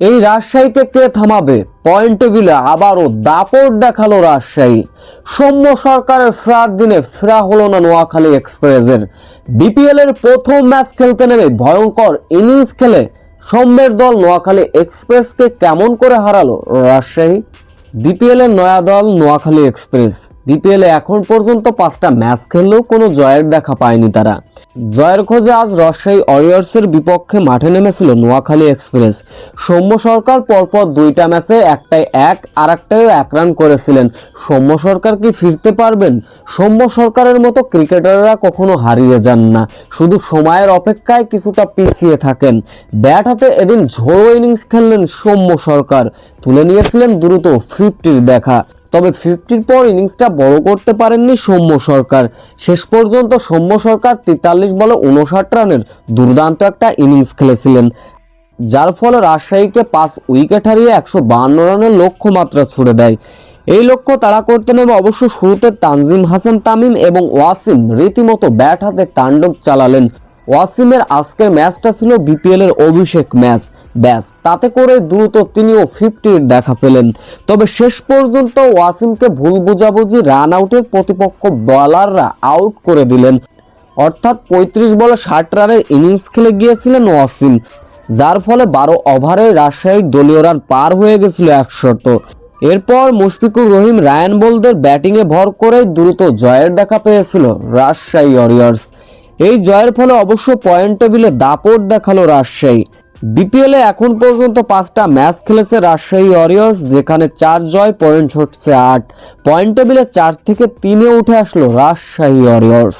এই রাজশাহীকে কে থামাবে? পয়েন্ট আবারও দাপট দেখাল রাজশাহী। সৌম্য সরকারের ফেরার দিনে ফেরা হলো না নোয়াখালী এক্সপ্রেসের। বিপিএল এর প্রথম ম্যাচ খেলতে নেমে ভয়ঙ্কর ইনিংস খেলে সৌম্যের দল নোয়াখালী এক্সপ্রেসকে কেমন করে হারালো রাজশাহী? বিপিএল এর নয়া দল নোয়াখালী এক্সপ্রেস। বিপিএল এখন পর্যন্ত পাঁচটা ম্যাচ খেললেও কোনো জয়ের দেখা পায়নি তারা। জয়ের খোঁজে আজ রাজশাহী ওয়ারিয়র্সের বিপক্ষে মাঠে নেমেছিল নোয়াখালী এক্সপ্রেস। সৌম্য সরকার পরপর দুইটা ম্যাচে একটাই এক আর একটাইও এক রান করেছিলেন। সৌম্য সরকার কি ফিরতে পারবেন? সৌম্য সরকারের মতো ক্রিকেটাররা কখনো হারিয়ে যান না। শুধু সময়ের অপেক্ষায় কিছুটা পিছিয়ে থাকেন। ব্যাট হাতে এদিন ঝোড়ো ইনিংস খেললেন সৌম্য সরকার। তুলে নিয়েছিলেন দ্রুত ফিফটির দেখা। তবে ফিফটির পর ইনিংসটা বড় করতে পারেননি সৌম্য সরকার। শেষ পর্যন্ত সৌম্য সরকার তেতাল্লিশ বলে উনষাট রানের দুর্দান্ত একটা ইনিংস খেলেছিলেন। যার ফলে রাজশাহীকে পাঁচ উইকেট হারিয়ে একশো বাহান্ন রানের লক্ষ্যমাত্রা ছুড়ে দেয়। এই লক্ষ্য তাড়া করতে নেমে অবশ্য শুরুতে তানজিম হাসান তামিম এবং ওয়াসিম। রীতিমতো ব্যাট হাতে তাণ্ডব চালালেন ওয়াসিমের আজকের ম্যাচটা ছিল বিপিএল এর অভিষেক ম্যাচ। ব্যাস, তাতে করে দ্রুত তিনিও ফিফটির দেখা পেলেন। তবে শেষ পর্যন্ত ওয়াসিমকে ভুল বোঝাবুঝি রান আউটের প্রতিপক্ষ বলাররা আউট করে দিলেন। অর্থাৎ পঁয়ত্রিশ বলে ষাট রানের ইনিংস খেলে গিয়েছিলেন ওয়াসিম, যার ফলে বারো ওভারে রাজশাহীর দলীয় রান পার হয়ে গেছিল একশত এরপর মুশফিকুর রহিম, রায়ান বোলদের ব্যাটিংয়ে ভর করে দ্রুত জয়ের দেখা পেয়েছিল রাজশাহী ওয়ারিয়র্স। এই জয়ের ফলে অবশ্য পয়েন্ট টেবিলে দাপট দেখাল রাজশাহী। বিপিএলে এখন পর্যন্ত পাঁচটা ম্যাচ খেলেছে রাজশাহী ওয়ারিয়র্স, যেখানে চার জয়, পয়েন্ট হচ্ছে আট। পয়েন্ট টেবিলে চার থেকে তিনে উঠে আসলো রাজশাহী ওয়ারিয়র্স।